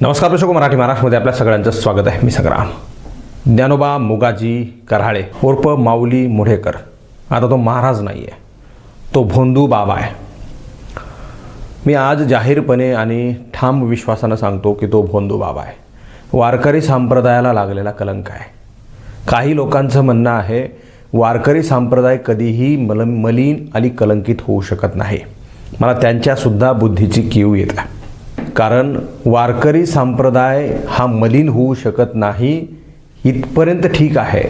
नमस्कार दर्शक मराठी महाराष्ट्रमध्ये आपल्या सगळ्यांचं स्वागत आहे. मी संग्राम ज्ञानोबा मुगाजी कराळे उर्फ माऊली मुढेकर. आता तो महाराज नाही आहे तो भोंदू बाबा आहे. मी आज जाहीरपणे आणि ठाम विश्वासानं सांगतो की तो भोंदू बाबा आहे. वारकरी संप्रदायाला लागलेला कलंक आहे. काही लोकांचं म्हणणं आहे वारकरी संप्रदाय कधीही मल मलिन आणि कलंकित होऊ शकत नाही. मला त्यांच्यासुद्धा बुद्धीची कीव येत आहे. कारण वारकरी संप्रदाय हा मलिन होऊ शकत नाही इथपर्यंत ठीक आहे.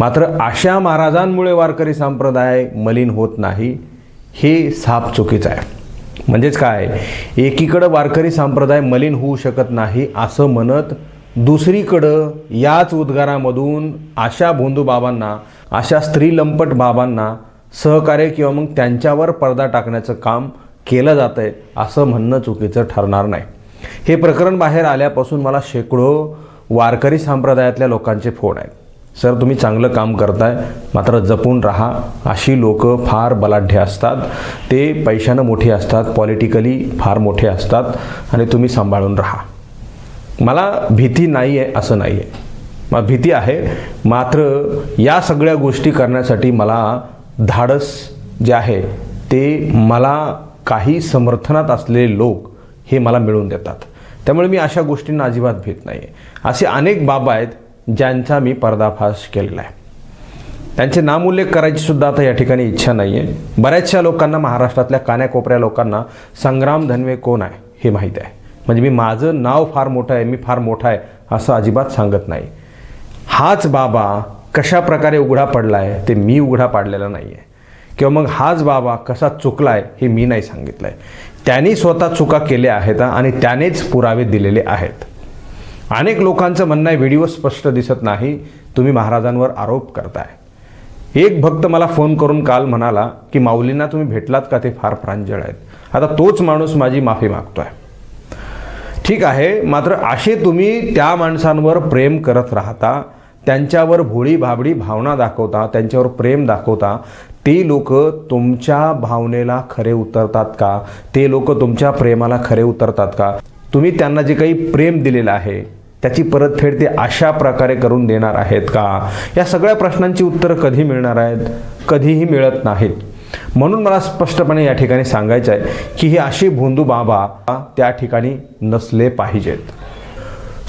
मात्र अशा महाराजांमुळे वारकरी संप्रदाय मलिन होत नाही हे साप चुकीचं आहे. म्हणजेच काय? एकीकडं वारकरी संप्रदाय मलिन होऊ शकत नाही असं म्हणत दुसरीकडं याच उद्गारामधून अशा भोंदू बाबांना अशा स्त्रीलंपट बाबांना सहकार्य किंवा मग त्यांच्यावर पडदा टाकण्याचं काम केलं जात आहे असं म्हणणं चुकीचं ठरणार नाही. हे प्रकरण बाहेर आल्यापासून मला शेकडो वारकरी संप्रदायातल्या लोकांचे फोन आहेत. सर तुम्ही चांगलं काम करताय मात्र जपून राहा. अशी लोक फार बलाढ्य असतात. ते पैशानं मोठी असतात पॉलिटिकली फार मोठे असतात आणि तुम्ही सांभाळून राहा. मला भीती नाही आहे असं नाही आहे मला भीती आहे मात्र या सगळ्या गोष्टी करण्यासाठी मला धाडस जे आहे ते मला काही समर्थनात असलेले लोक हे मला मिळवून देतात. त्यामुळे मी अशा गोष्टींना अजिबात भीत नाही आहे असे अनेक बाबा आहेत ज्यांचा मी पर्दाफाश केलेला आहे. त्यांचे नामोल्लेख करायची सुद्धा आता या ठिकाणी इच्छा नाही आहे बऱ्याचशा लोकांना महाराष्ट्रातल्या कान्याकोपऱ्या लोकांना संग्राम धनवे कोण आहे हे माहीत आहे. म्हणजे मी माझं नाव फार मोठं आहे मी फार मोठा आहे असं अजिबात सांगत नाही. हाच बाबा कशा प्रकारे उघडा पडला आहे ते मी उघडा पाडलेला नाही आहे किंवा मग हाच बाबा कसा चुकला आहे हे मी नाही सांगितलं आहे त्यांनी स्वतः चुका केल्या आहेत आणि त्यानेच पुरावे दिलेले आहेत. अनेक लोकांचं म्हणणं आहे व्हिडिओ स्पष्ट दिसत नाही तुम्ही महाराजांवर आरोप करताय. एक भक्त मला फोन करून काल म्हणाला की माऊलींना तुम्ही भेटलात का? ते फार प्रांजळ आहेत. आता तोच माणूस माझी माफी मागतोय. ठीक आहे मात्र असे तुम्ही त्या माणसांवर प्रेम करत राहता त्यांच्यावर भोळी भाबडी भावना दाखवता त्यांच्यावर प्रेम दाखवता ते लोक तुमच्या भावनेला खरे उतरतात का? ते लोक तुमच्या प्रेमाला खरे उतरतात का? तुम्ही त्यांना जे काही प्रेम दिलेलं आहे त्याची परतफेड ते अशा प्रकारे करून देणार आहेत का? या सगळ्या प्रश्नांची उत्तरं कधी मिळणार आहेत? कधीही मिळत नाहीत. म्हणून मला स्पष्टपणे या ठिकाणी सांगायचं आहे की ही अशी भोंदू बाबा त्या ठिकाणी नसले पाहिजेत.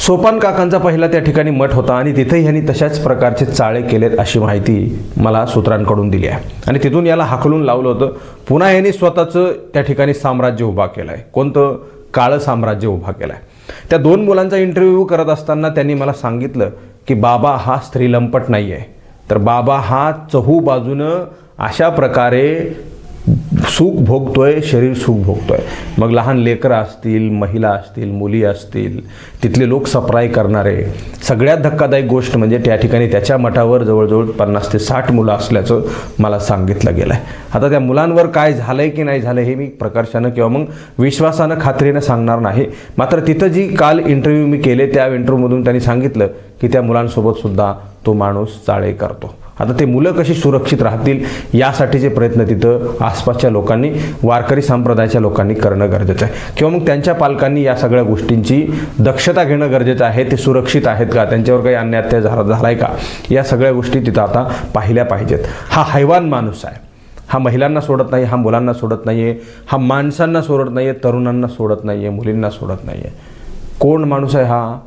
सोपान काकांचा पहिला त्या ठिकाणी मठ होता आणि तिथेही ह्यांनी तशाच प्रकारचे चाळे केलेत अशी माहिती मला सूत्रांकडून दिली आहे. आणि तिथून याला हाकलून लावलं होतं. पुन्हा यांनी स्वतःचं त्या ठिकाणी साम्राज्य उभा केलं आहे कोणतं? काळं साम्राज्य उभा केलं आहे त्या दोन मुलांचा इंटरव्ह्यू करत असताना त्यांनी मला सांगितलं की बाबा हा स्त्रीलंपट नाही आहे तर बाबा हा चहू बाजूनं अशा प्रकारे सुख भोगतोय शरीर सुख भोगतोय. मग लहान लेकरं असतील महिला असतील मुली असतील तिथले लोक सप्राय करणारे. सगळ्यात धक्कादायक गोष्ट म्हणजे त्या ठिकाणी त्याच्या मठावर जवळजवळ पन्नास ते साठ मुलं असल्याचं मला सांगितलं गेलं आहे आता त्या मुलांवर काय झालंय की नाही झालं हे मी प्रकर्षानं किंवा मग विश्वासानं खात्रीनं सांगणार नाही. मात्र तिथं जी काल इंटरव्ह्यू मी केले त्या इंटरव्ह्यूमधून त्यांनी सांगितलं की त्या मुलांसोबत सुद्धा तो माणूस चाळे करतो. आता ते मुलं कशी सुरक्षित राहतील यासाठीचे प्रयत्न तिथं आसपासच्या लोकांनी वारकरी संप्रदायाच्या लोकांनी करणं गरजेचं आहे. किंवा मग त्यांच्या पालकांनी या सगळ्या गोष्टींची दक्षता घेणं गरजेचं आहे ते सुरक्षित आहेत का त्यांच्यावर काही अन्याय झाला झाला आहे का या सगळ्या गोष्टी तिथं आता पाहिल्या पाहिजेत. हा हैवान माणूस आहे. हा महिलांना सोडत नाही हा मुलांना सोडत नाही आहे हा माणसांना सोडत नाही आहे तरुणांना सोडत नाही आहे मुलींना सोडत नाही आहे कोण माणूस आहे हा?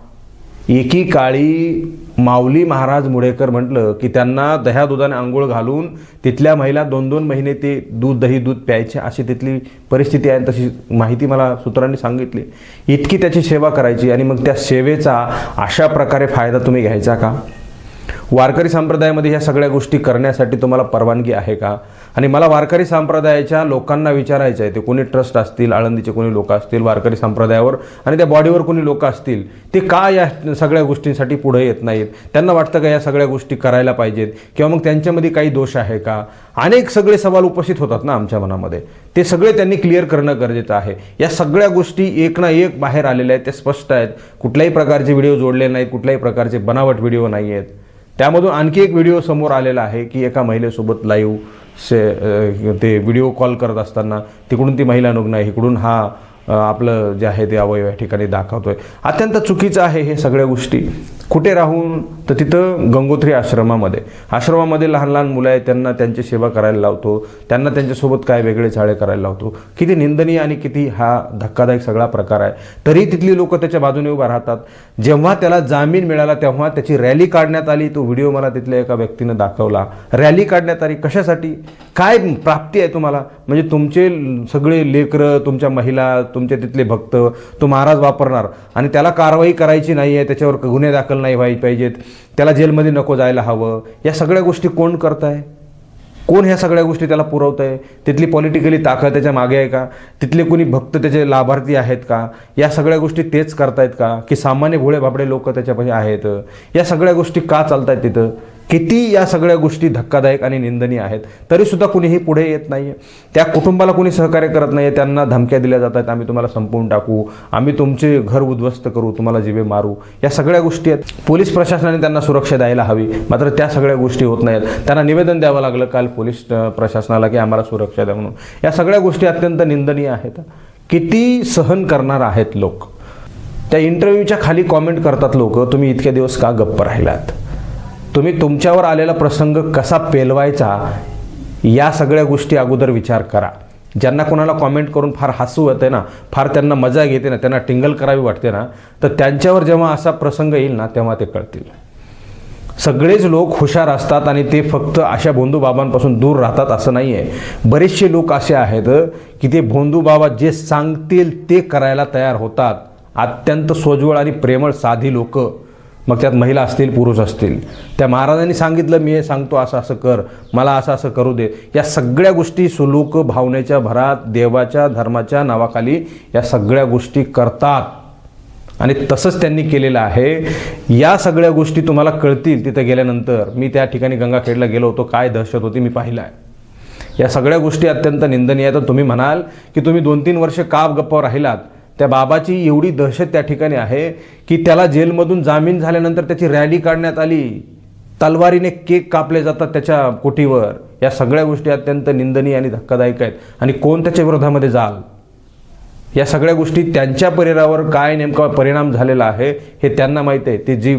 एकी काळी माऊली महाराज मुळेकर म्हटलं की त्यांना दह्या दुधाने आंघोळ घालून तिथल्या महिला दोन दोन महिने ते दूध दही दूध प्यायचे अशी तिथली परिस्थिती आहे तशी माहिती मला सूत्रांनी सांगितली. इतकी त्याची सेवा करायची आणि मग त्या सेवेचा अशा प्रकारे फायदा तुम्ही घ्यायचा का? वारकरी संप्रदायामध्ये ह्या सगळ्या गोष्टी करण्यासाठी तुम्हाला परवानगी आहे का? आणि मला वारकरी संप्रदायाच्या लोकांना विचारायचं आहे ते कोणी ट्रस्ट असतील आळंदीचे कोणी लोक असतील वारकरी संप्रदायावर आणि त्या बॉडीवर कोणी लोक असतील ते का या सगळ्या गोष्टींसाठी पुढे येत नाहीत? त्यांना वाटतं का या सगळ्या गोष्टी करायला पाहिजेत? किंवा मग त्यांच्यामध्ये काही दोष आहे का? अनेक सगळे सवाल उपस्थित होतात ना आमच्या मनामध्ये. ते सगळे त्यांनी क्लिअर करणं गरजेचं आहे. या सगळ्या गोष्टी एक ना एक बाहेर आलेल्या आहेत ते स्पष्ट आहेत. कुठल्याही प्रकारचे व्हिडिओ जोडले नाहीत कुठल्याही प्रकारचे बनावट व्हिडिओ नाही आहेत त्यामधून आणखी एक व्हिडिओ समोर आलेला आहे की एका महिलेसोबत लाईव्ह से ते व्हिडिओ कॉल करत असताना तिकडून ती महिला नग्न आहे. इकडून हा आपलं जे आहे ते अवयव या ठिकाणी दाखवतोय. अत्यंत चुकीचं आहे हे सगळ्या गोष्टी. कुठे राहून तर तिथं गंगोत्री आश्रमामध्ये. आश्रमामध्ये लहान लहान मुलं आहेत त्यांना त्यांची सेवा करायला लावतो. त्यांना त्यांच्यासोबत काय वेगळे चाळे करायला लावतो. किती निंदनीय आणि किती हा धक्कादायक सगळा प्रकार आहे. तरी तिथली लोक त्याच्या बाजूने उभा राहतात. जेव्हा त्याला जामीन मिळाला तेव्हा त्याची रॅली काढण्यात आली. तो व्हिडिओ मला तिथल्या एका व्यक्तीनं दाखवला. रॅली काढण्यात आली. कशासाठी? काय प्राप्ती आहे तुम्हाला? म्हणजे तुमचे सगळे लेकरं तुमच्या महिला तुमचे तिथले भक्त तो महाराज वापरणार. आणि त्याला कारवाई करायची नाही आहे त्याच्यावर गुन्हे दाखल नाही व्हायला पाहिजेत. त्याला जेलमध्ये नको जायला हवं. या सगळ्या गोष्टी कोण करताय? कोण ह्या सगळ्या गोष्टी त्याला पुरवत आहे तिथली पॉलिटिकली ताकद त्याच्यामागे आहे का? तिथले कोणी भक्त त्याचे लाभार्थी आहेत का? या सगळ्या गोष्टी तेच करतायत का? की सामान्य भोळे भाबडे लोक त्याच्यापाशी आहेत. या सगळ्या गोष्टी का चालतायत तिथं? किती या सगळ्या गोष्टी धक्कादायक आणि निंदनीय आहेत तरीसुद्धा कुणीही पुढे येत नाही त्या कुटुंबाला कुणी सहकार्य करत नाही त्यांना धमक्या दिल्या जात आहेत आम्ही तुम्हाला संपवून टाकू आम्ही तुमचे घर उद्ध्वस्त करू तुम्हाला जिवे मारू. या सगळ्या गोष्टी आहेत. पोलीस प्रशासनाने त्यांना सुरक्षा द्यायला हवी मात्र त्या सगळ्या गोष्टी होत नाहीत. त्यांना निवेदन द्यावं लागलं काल पोलीस प्रशासनाला की आम्हाला सुरक्षा द्या म्हणून. या सगळ्या गोष्टी अत्यंत निंदनीय आहेत. किती सहन करणार आहेत लोक? त्या इंटरव्ह्यूच्या खाली कॉमेंट करतात लोक तुम्ही इतके दिवस का गप्प राहिलात? तुम्ही तुमच्यावर आलेला प्रसंग कसा पेलवायचा या सगळ्या गोष्टी अगोदर विचार करा. ज्यांना कोणाला कॉमेंट करून फार हसू येते ना फार त्यांना मजा घेते ना त्यांना टिंगल करावी वाटते ना तर त्यांच्यावर जेव्हा असा प्रसंग येईल ना तेव्हा ते कळतील. सगळेच लोक हुशार असतात आणि ते फक्त अशा भोंदूबाबांपासून दूर राहतात असं नाही आहे बरेचसे लोक असे आहेत की ते भोंदूबाबा जे सांगतील ते करायला तयार होतात. अत्यंत सोज्वळ आणि प्रेमळ साधी लोक. मग त्यात महिला असतील पुरुष असतील. त्या महाराजांनी सांगितलं मी हे सांगतो असं असं कर. मला असं असं करू दे. या सगळ्या गोष्टी सुलूक भावनेच्या भरात देवाच्या धर्माच्या नावाखाली या सगळ्या गोष्टी करतात. आणि तसंच त्यांनी केलेलं आहे. या सगळ्या गोष्टी तुम्हाला कळतील तिथं गेल्यानंतर. मी त्या ठिकाणी गंगाखेडला गेलो होतो. काय दहशत होती मी पाहिलं आहे या सगळ्या गोष्टी अत्यंत निंदनीय आहेत. तर तुम्ही म्हणाल की तुम्ही दोन तीन वर्ष का गप्पावर राहिलात? त्या बाबाची एवढी दहशत त्या ठिकाणी आहे की त्याला जेलमधून जामीन झाल्यानंतर त्याची रॅली काढण्यात आली. तलवारीने केक कापले जातात त्याच्या कोटीवर या सगळ्या गोष्टी अत्यंत निंदनीय आणि धक्कादायक आहेत. आणि कोण त्याच्या विरोधामध्ये जाल? या सगळ्या गोष्टी त्यांच्या परिरावर काय नेमका परिणाम झालेला आहे हे त्यांना माहीत आहे. ते जी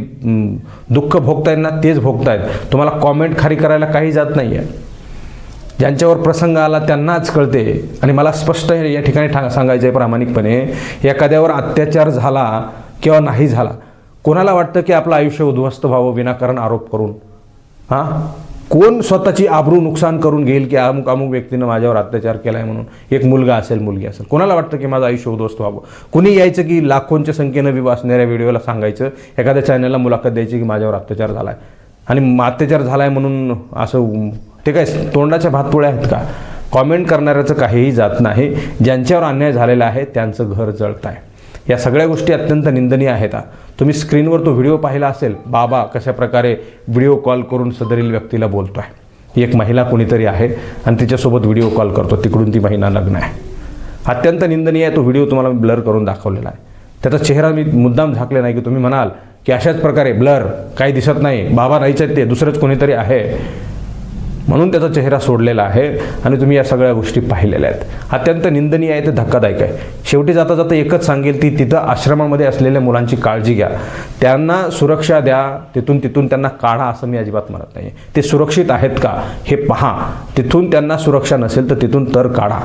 दुःख भोगतायत ना तेच भोगतायत. तुम्हाला कॉमेंट खाली करायला काही जात नाही आहे ज्यांच्यावर प्रसंग आला त्यांनाच कळते. आणि मला स्पष्ट हे या ठिकाणी ठा सांगायचं आहे प्रामाणिकपणे. एखाद्यावर अत्याचार झाला किंवा नाही झाला कोणाला वाटतं की आपलं आयुष्य उद्ध्वस्त व्हावं विनाकारण आरोप करून? हां? कोण स्वतःची आबरू नुकसान करून घेईल की अमुक अमुक व्यक्तीनं माझ्यावर अत्याचार केला आहे म्हणून? एक मुलगा असेल मुलगी असेल. कोणाला वाटतं की माझं आयुष्य उद्ध्वस्त व्हावं? कुणी यायचं की लाखोंच्या संख्येनं विवा असणाऱ्या व्हिडिओला सांगायचं? एखाद्या चॅनलला मुलाखत द्यायची की माझ्यावर अत्याचार झाला आहे आणि अत्याचार झाला आहे म्हणून असं ठीक आहे? तोंडाच्या भातपोळ्या आहेत का? कॉमेंट करणाऱ्याचं काहीही जात नाही. ज्यांच्यावर अन्याय झालेला आहे त्यांचं घर जळत आहे या सगळ्या गोष्टी अत्यंत निंदनीय आहेत तुम्ही स्क्रीनवर तो व्हिडिओ पाहिला असेल बाबा कशा प्रकारे व्हिडिओ कॉल करून सदरील व्यक्तीला बोलतो आहे एक महिला कोणीतरी आहे आणि तिच्यासोबत व्हिडिओ कॉल करतो तिकडून ती महिला लग्न आहे. अत्यंत निंदनीय आहे तो व्हिडिओ तुम्हाला मी ब्लर करून दाखवलेला आहे. त्याचा चेहरा मी मुद्दाम झाकले नाही की तुम्ही म्हणाल की अशाच प्रकारे ब्लर काही दिसत नाही बाबा नाहीच आहेत ते दुसरंच कोणीतरी आहे. म्हणून त्याचा चेहरा सोडलेला आहे आणि तुम्ही या सगळ्या गोष्टी पाहिलेल्या आहेत. अत्यंत निंदनीय आहे ते धक्कादायक आहे. शेवटी जाता जाता एकच सांगेल ती तिथं आश्रमामध्ये असलेल्या मुलांची काळजी घ्या. त्यांना सुरक्षा द्या तिथून तिथून त्यांना काढा असं मी अजिबात म्हणत नाही ते सुरक्षित आहेत का हे पहा. तिथून त्यांना सुरक्षा नसेल तर तिथून तर काढा.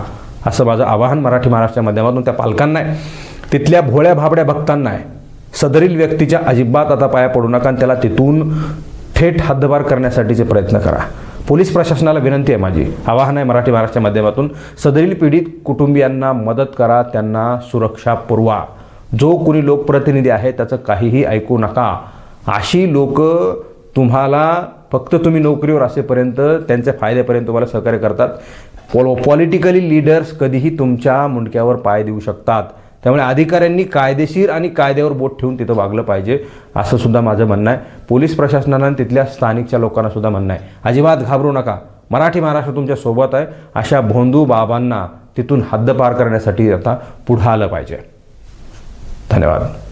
असं माझं आवाहन मराठी महाराष्ट्राच्या माध्यमातून त्या पालकांना आहे. तिथल्या भोळ्या भाबड्या भक्तांना आहे. सदरील व्यक्तीच्या अजिबात आता पाया पडू नका आणि त्याला तिथून थेट हद्दबार करण्यासाठीचे प्रयत्न करा. पोलीस प्रशासनाला विनंती आहे माझी. आवाहन आहे मराठी महाराष्ट्र माध्यमातून सदरील पीडित कुटुंबियांना मदत करा त्यांना सुरक्षा पुरवा. जो कोणी लोकप्रतिनिधी आहे त्याचं काहीही ऐकू नका. अशी लोक तुम्हाला फक्त तुम्ही नोकरीवर असेपर्यंत त्यांच्या फायद्यापर्यंत तुम्हाला सहकार्य करतात. पॉल पॉलिटिकली लीडर्स कधीही तुमच्या मुंडक्यावर पाय देऊ शकतात. त्यामुळे अधिकाऱ्यांनी कायदेशीर आणि कायद्यावर बोट ठेवून तिथं वागलं पाहिजे असं सुद्धा माझं म्हणणं आहे. पोलीस प्रशासनानं तिथल्या स्थानिकच्या लोकांना सुद्धा म्हणणं आहे. अजिबात घाबरू नका. मराठी महाराष्ट्र तुमच्यासोबत आहे. अशा भोंदू बाबांना तिथून हद्दपार करण्यासाठी आता पुढं आलं पाहिजे. धन्यवाद.